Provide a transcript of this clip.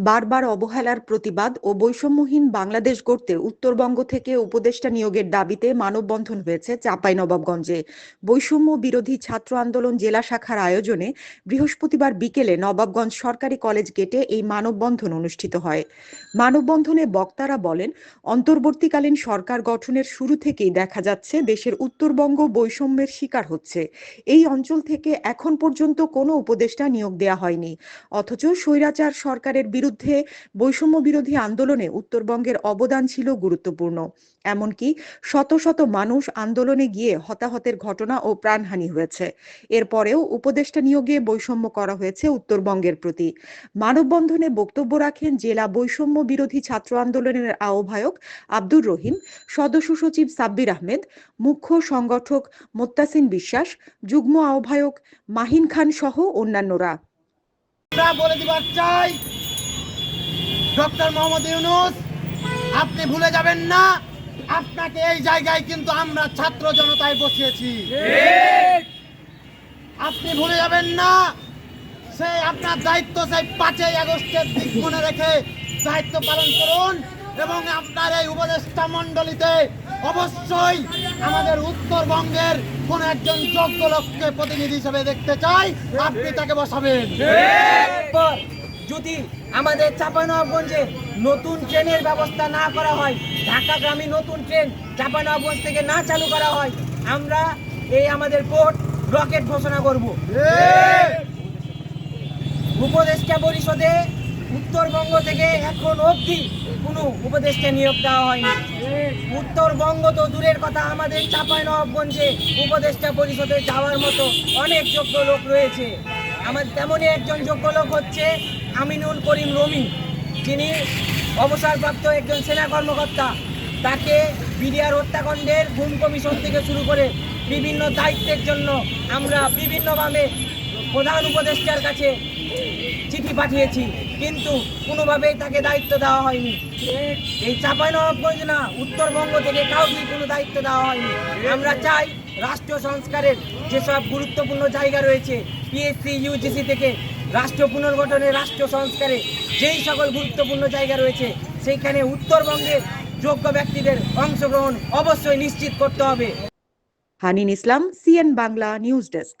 বারবার অবহেলার প্রতিবাদ ও বৈষম্যহীন বাংলাদেশ গড়তে উত্তরবঙ্গ থেকে উপদেষ্টা নিয়োগের দাবিতে মানববন্ধন হয়েছে চাঁপাইনবাবগঞ্জে। বৈষম্য বিরোধী ছাত্র আন্দোলন জেলা শাখার আয়োজনে বৃহস্পতিবার বিকেলে নবাবগঞ্জ সরকারি কলেজ গেটে এই মানববন্ধন অনুষ্ঠিত হয়। মানববন্ধনে বক্তারা বলেন, অন্তর্বর্তীকালীন সরকার গঠনের শুরু থেকেই দেখা যাচ্ছে দেশের উত্তরবঙ্গ বৈষম্যের শিকার হচ্ছে। এই অঞ্চল থেকে এখন পর্যন্ত কোনো উপদেষ্টা নিয়োগ দেয়া হয়নি। অথচ স্বৈরাচার সরকারের বিরুদ্ধে বৈষম্য বিরোধী আন্দোলনে উত্তরবঙ্গের অবদান ছিল গুরুত্বপূর্ণ। এমনকি শত শত মানুষ আন্দোলনে গিয়ে হতাহতের ঘটনা ও প্রাণহানি হয়েছে। এরপরেও উপদেষ্টা নিয়োগে বৈষম্য করা হয়েছে উত্তরবঙ্গের প্রতি। মানববন্ধনে বক্তব্য রাখেন জেলা বৈষম্য বিরোধী ছাত্র আন্দোলনের আহ্বায়ক আব্দুর রহিম, সদস্য সচিব সাব্বির আহমেদ, মুখ্য সংগঠক মোত্তাসিন বিশ্বাস, যুগ্ম আহ্বায়ক মাহিন খান সহ অন্যান্যরা। বলে দিবার চাই ডক্টর মোহাম্মদ ইউনুস, আপনি ভুলে যাবেন না, আপনাকে এই জায়গায় কিন্তু আমরা ছাত্র জনতায় বসিয়েছি। আপনি ভুলে যাবেন না সেই আপনার দায়িত্ব সেই পাঁচই আগস্টের দিক মনে রেখে দায়িত্ব পালন করুন এবং আপনার এই উপদেষ্টা মণ্ডলীতে অবশ্যই আমাদের উত্তরবঙ্গের কোন একজন যোগ্য লোককে প্রতিনিধি হিসেবে দেখতে চাই। আপনি তাকে বসাবেন। যদি আমাদের চাঁপানবাবগঞ্জে নতুন ট্রেনের ব্যবস্থা না করা হয়, ঢাকাগামী নতুন ট্রেন চাঁপানবাবগঞ্জ থেকে না চালু করা হয়, আমরা এই আমাদের কোর্ট রকেট ঘোষণা করব। উপদেষ্টা পরিষদে উত্তরবঙ্গ থেকে এখন অবধি কোনো উপদেষ্টা নিয়োগ দেওয়া হয়নি। উত্তরবঙ্গ তো দূরের কথা, আমাদের চাঁপাইনবাবগঞ্জে উপদেষ্টা পরিষদে যাওয়ার মতো অনেক যোগ্য লোক রয়েছে। আমার তেমনই একজন যোগ্য লোক হচ্ছে আমিনুল করিম রমি তিনি অবসরপ্রাপ্ত একজন সেনা কর্মকর্তা, তাকে বিডিআর হত্যাকাণ্ডের গুম কমিশন থেকে শুরু করে বিভিন্ন দায়িত্বের জন্য আমরা বিভিন্নভাবে প্রধান উপদেষ্টার কাছে চিঠি পাঠিয়েছি, কিন্তু কোনোভাবেই তাকে দায়িত্ব দেওয়া হয়নি। এই চাঁপাইনবাবগঞ্জ না, উত্তরবঙ্গ থেকে কাউকে কোনো দায়িত্ব দেওয়া হয়নি। আমরা চাই রাষ্ট্র সংস্কারের যেসব গুরুত্বপূর্ণ জায়গা রয়েছে পিএসসি ইউজিসি থেকে রাষ্ট্র পুনর্গঠনে, রাষ্ট্র সংস্কারে যেই সকল গুরুত্বপূর্ণ জায়গা রয়েছে, সেইখানে উত্তরবঙ্গের যোগ্য ব্যক্তিদের অংশগ্রহণ অবশ্যই নিশ্চিত করতে হবে। Hanin Islam, CN Bangla news desk.